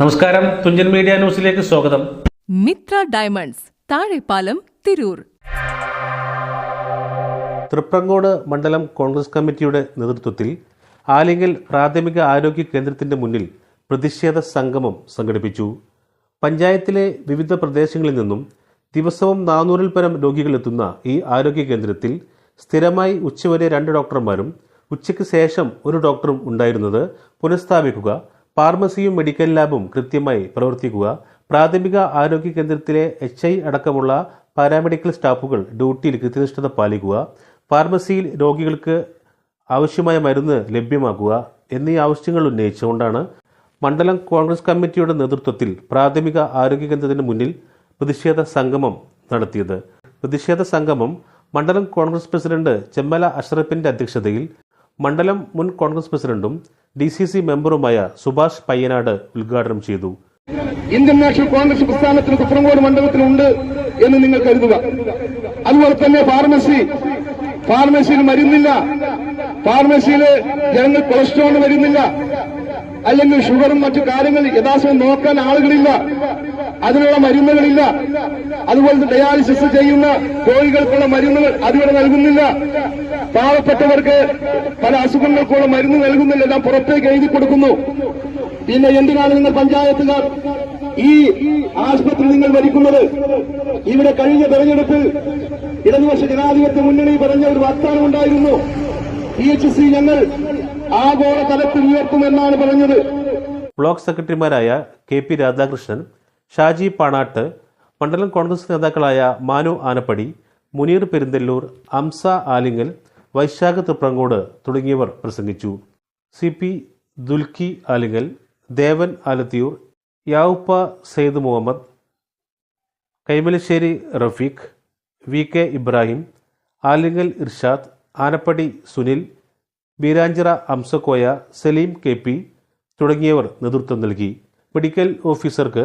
നമസ്കാരം. തുഞ്ചൻ മീഡിയ ന്യൂസിലേക്ക് സ്വാഗതം. മിത്ര ഡയമണ്ട്സ് താഴെപ്പാലം തിരൂർ. തൃപ്രങ്ങോട് മണ്ഡലം കോൺഗ്രസ് കമ്മിറ്റിയുടെ നേതൃത്വത്തിൽ ആലിങ്ങൽ പ്രാഥമിക ആരോഗ്യ കേന്ദ്രത്തിന്റെ മുന്നിൽ പ്രതിഷേധ സംഗമം സംഘടിപ്പിച്ചു. പഞ്ചായത്തിലെ വിവിധ പ്രദേശങ്ങളിൽ നിന്നും ദിവസവും നാനൂറിൽ പരം രോഗികളെത്തുന്ന ഈ ആരോഗ്യ കേന്ദ്രത്തിൽ സ്ഥിരമായി ഉച്ചവരെ രണ്ട് ഡോക്ടർമാരും ഉച്ചയ്ക്ക് ശേഷം ഒരു ഡോക്ടറും ഉണ്ടായിരുന്നത് പുനഃസ്ഥാപിക്കുക ഫാർമസിയും മെഡിക്കൽ ലാബും കൃത്യമായി പ്രവർത്തിക്കുക. പ്രാഥമിക ആരോഗ്യ കേന്ദ്രത്തിലെ എച്ച് ഐ അടക്കമുള്ള പാരാമെഡിക്കൽ സ്റ്റാഫുകൾ ഡ്യൂട്ടിയിൽ കൃത്യനിഷ്ഠത പാലിക്കുക. ഫാർമസിയിൽ രോഗികൾക്ക് ആവശ്യമായ മരുന്ന് ലഭ്യമാക്കുക എന്നീ ആവശ്യങ്ങൾ ഉന്നയിച്ചുകൊണ്ടാണ് മണ്ഡലം കോൺഗ്രസ് കമ്മിറ്റിയുടെ നേതൃത്വത്തിൽ പ്രാഥമിക ആരോഗ്യ കേന്ദ്രത്തിന് മുന്നിൽ പ്രതിഷേധ സംഗമം നടത്തിയത്. പ്രതിഷേധ സംഗമം മണ്ഡലം കോൺഗ്രസ് പ്രസിഡന്റ് ചെമ്മല അഷ്റഫിന്റെ അധ്യക്ഷതയിൽ മണ്ഡലം മുൻ കോൺഗ്രസ് പ്രസിഡന്റും ഡി സി സി മെമ്പറുമായ സുഭാഷ് പയ്യനാട് ഉദ്ഘാടനം ചെയ്തു. ഇന്ത്യൻ നാഷണൽ കോൺഗ്രസ് പ്രസ്ഥാനത്തിന് കുപ്രംകോട് മണ്ഡലത്തിലുണ്ട് എന്ന് നിങ്ങൾ കരുതുക. അതുപോലെ തന്നെ ഫാർമസി ഫാർമസിയിൽ മരുന്നില്ല. ഫാർമസിയിൽ ജനങ്ങൾ കൊളസ്ട്രോൾ വരുന്നില്ല. അല്ലെങ്കിൽ ഷുഗറും മറ്റു കാര്യങ്ങൾ യഥാസമയം നോക്കാൻ ആളുകളില്ല. അതിനുള്ള മരുന്നുകളില്ല. അതുപോലെ ഡയാലിസിസ് ചെയ്യുന്ന രോഗികൾക്കുള്ള മരുന്നുകൾ അതിവിടെ നൽകുന്നില്ല. പാവപ്പെട്ടവർക്ക് പല അസുഖങ്ങൾക്കുള്ള മരുന്ന് നൽകുന്നില്ല. എല്ലാം പുറത്തേക്ക് എഴുതി കൊടുക്കുന്നു. പിന്നെ എന്തിനാണ് നിങ്ങൾ പഞ്ചായത്തുകാർ ഈ ആശുപത്രി നിങ്ങൾ ഭരിക്കുന്നത്? ഇവിടെ കഴിഞ്ഞ തെരഞ്ഞെടുപ്പിൽ ഇടതുപക്ഷ ജനാധിപത്യ മുന്നണി പറഞ്ഞ ഒരു വാഗ്ദാനം ഉണ്ടായിരുന്നു. പി എച്ച് സി ഞങ്ങൾ ആഗോള തലത്തിൽ ഉയർത്തുമെന്നാണ് പറഞ്ഞത്. ബ്ലോക്ക് സെക്രട്ടറിമാരായ കെ പി രാധാകൃഷ്ണൻ ഷാജി പാണാട്ട് മണ്ഡലം കോൺഗ്രസ് നേതാക്കളായ മാനു ആനപ്പടി മുനീർ പെരിന്തല്ലൂർ അംസ ആലിങ്ങൽ വൈശാഖ് തൃപ്രങ്കോട് തുടങ്ങിയവർ പ്രസംഗിച്ചു. C P Dulki Alingal Devan Alathiyur Yavuppa Saeed Muhammad Kaimalassery Rafeeq V K Ibrahim Alingal Irshad Anappadi Sunil Beeranchira Amsakoya Saleem K P തുടങ്ങിയവർ നേതൃത്വം നൽകി. മെഡിക്കൽ ഓഫീസർക്ക്